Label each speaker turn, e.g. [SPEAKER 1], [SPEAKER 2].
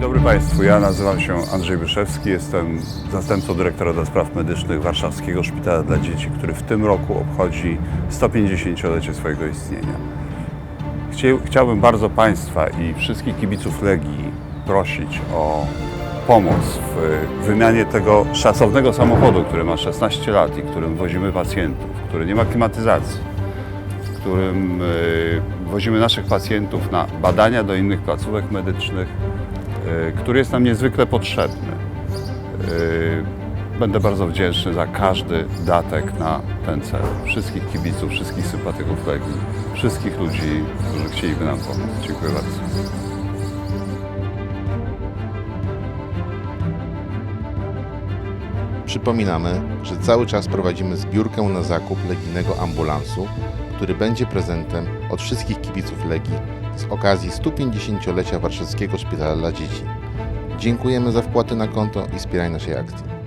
[SPEAKER 1] Państwu, ja nazywam się Andrzej Byszewski, jestem zastępcą dyrektora do spraw medycznych Warszawskiego Szpitala dla Dzieci, który w tym roku obchodzi 150-lecie swojego istnienia. Chciałbym bardzo Państwa i wszystkich kibiców Legii prosić o pomoc w wymianie tego szacownego samochodu, który ma 16 lat i którym wozimy pacjentów, który nie ma klimatyzacji, w którym y, wozimy naszych pacjentów na badania do innych placówek medycznych, który jest nam niezwykle potrzebny. Y, Będę bardzo wdzięczny za każdy datek na ten cel. Wszystkich kibiców, wszystkich sympatyków Legii, wszystkich ludzi, którzy chcieliby nam pomóc. Dziękuję bardzo.
[SPEAKER 2] Przypominamy, że cały czas prowadzimy zbiórkę na zakup legijnego ambulansu, który będzie prezentem od wszystkich kibiców Legii z okazji 150-lecia Warszawskiego Szpitala dla Dzieci. Dziękujemy za wpłaty na konto i wspieranie naszej akcji.